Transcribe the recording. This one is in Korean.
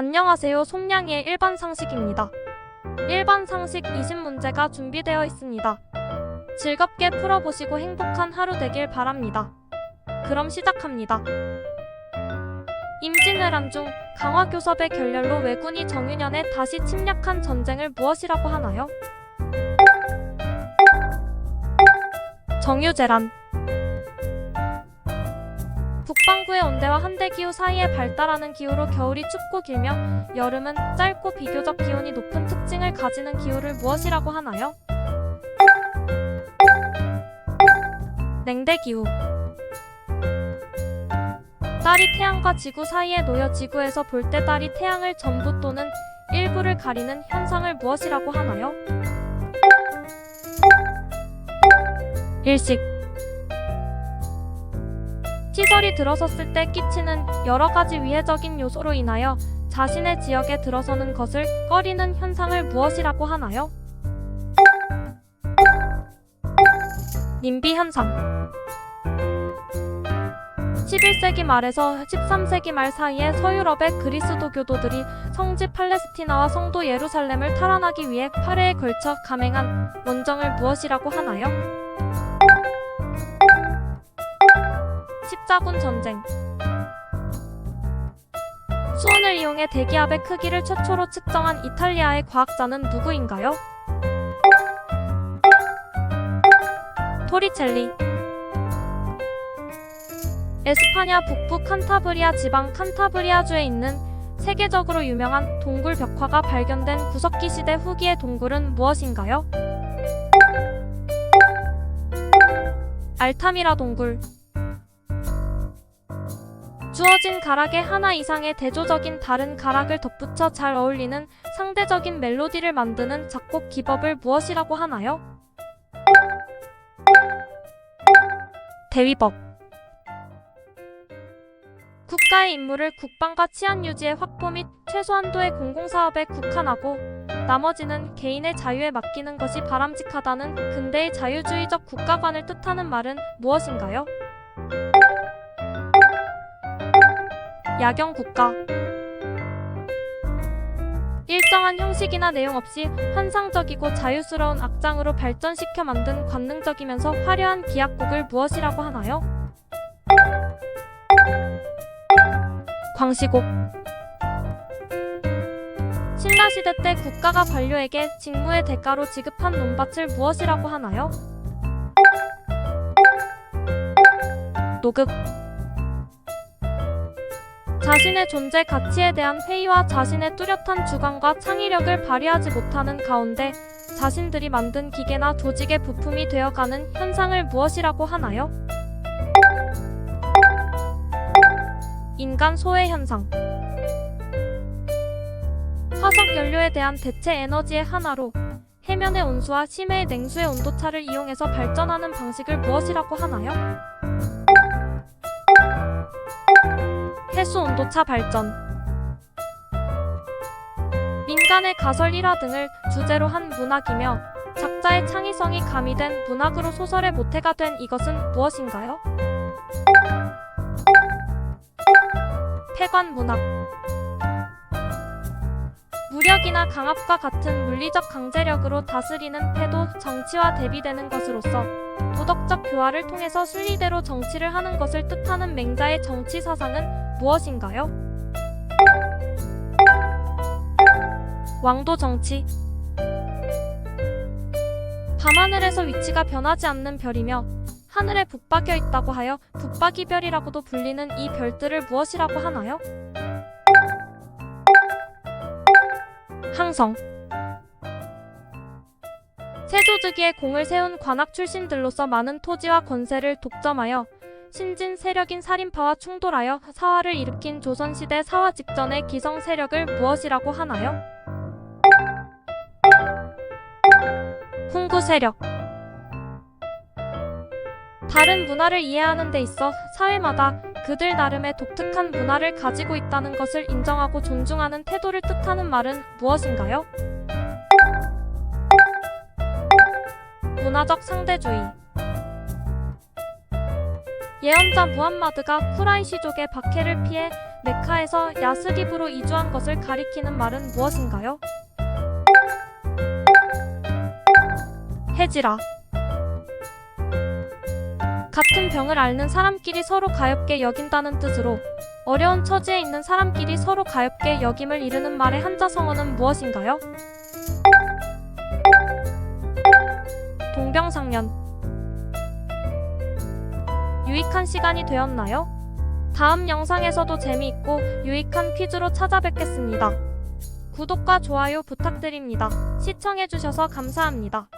안녕하세요. 송량이의 일반 상식입니다. 일반 상식 20문제가 준비되어 있습니다. 즐겁게 풀어보시고 행복한 하루 되길 바랍니다. 그럼 시작합니다. 임진왜란 중 강화교섭의 결렬로 왜군이 정유년에 다시 침략한 전쟁을 무엇이라고 하나요? 정유재란 북반구의 온대와 한대 기후 사이에 발달하는 기후로 겨울이 춥고 길며 여름은 짧고 비교적 기온이 높은 특징을 가지는 기후를 무엇이라고 하나요? 냉대 기후. 딸이 태양과 지구 사이에 놓여 지구에서 볼때 딸이 태양을 전부 또는 일부를 가리는 현상을 무엇이라고 하나요? 일식. 시설이 들어섰을 때 끼치는 여러 가지 위해적인 요소로 인하여 자신의 지역에 들어서는 것을 꺼리는 현상을 무엇이라고 하나요? 님비 현상. 11세기 말에서 13세기 말 사이에 서유럽의 그리스도 교도들이 성지 팔레스티나와 성도 예루살렘을 탈환하기 위해 8회에 걸쳐 감행한 원정을 무엇이라고 하나요? 십자군 전쟁. 수온을 이용해 대기압의 크기를 최초로 측정한 이탈리아의 과학자는 누구인가요? 토리첼리. 에스파냐 북부 칸타브리아 지방 칸타브리아주에 있는 세계적으로 유명한 동굴 벽화가 발견된 구석기 시대 후기의 동굴은 무엇인가요? 알타미라 동굴. 주어진 가락에 하나 이상의 대조적인 다른 가락을 덧붙여 잘 어울리는 상대적인 멜로디를 만드는 작곡 기법을 무엇이라고 하나요? 대위법 국가의 임무를 국방과 치안 유지의 확보 및 최소한도의 공공사업에 국한하고 나머지는 개인의 자유에 맡기는 것이 바람직하다는 근대의 자유주의적 국가관을 뜻하는 말은 무엇인가요? 야경 국가 일정한 형식이나 내용 없이 환상적이고 자유스러운 악장으로 발전시켜 만든 관능적이면서 화려한 기악곡을 무엇이라고 하나요? 광시곡 신라시대 때 국가가 관료에게 직무의 대가로 지급한 논밭을 무엇이라고 하나요? 노급 자신의 존재 가치에 대한 회의와 자신의 뚜렷한 주관과 창의력을 발휘하지 못하는 가운데 자신들이 만든 기계나 조직의 부품이 되어가는 현상을 무엇이라고 하나요? 인간 소외 현상. 화석 연료에 대한 대체 에너지의 하나로 해면의 온수와 심해의 냉수의 온도차를 이용해서 발전하는 방식을 무엇이라고 하나요? 해수 온도차 발전. 민간의 가설 일화 등을 주제로 한 문학이며 작자의 창의성이 가미된 문학으로 소설의 모태가 된 이것은 무엇인가요? 폐관 문학. 무력이나 강압과 같은 물리적 강제력으로 다스리는 패도 정치와 대비되는 것으로서 도덕적 교화를 통해서 순리대로 정치를 하는 것을 뜻하는 맹자의 정치 사상은 무엇인가요? 왕도 정치. 밤하늘에서 위치가 변하지 않는 별이며 하늘에 붙박여 있다고 하여 붙박이별이라고도 불리는 이 별들을 무엇이라고 하나요? 항성. 세조즉위에 공을 세운 관악 출신들로서 많은 토지와 권세를 독점하여 신진 세력인 살인파와 충돌하여 사화를 일으킨 조선시대 사화 직전의 기성 세력을 무엇이라고 하나요? 훈구 세력. 다른 문화를 이해하는 데 있어 사회마다 그들 나름의 독특한 문화를 가지고 있다는 것을 인정하고 존중하는 태도를 뜻하는 말은 무엇인가요? 문화적 상대주의. 예언자 무함마드가 쿠라이시족의 박해를 피해 메카에서 야스립으로 이주한 것을 가리키는 말은 무엇인가요? 해지라. 같은 병을 앓는 사람끼리 서로 가엽게 여긴다는 뜻으로 어려운 처지에 있는 사람끼리 서로 가엽게 여김을 이르는 말의 한자성어는 무엇인가요? 동병상련. 유익한 시간이 되었나요? 다음 영상에서도 재미있고 유익한 퀴즈로 찾아뵙겠습니다. 구독과 좋아요 부탁드립니다. 시청해주셔서 감사합니다.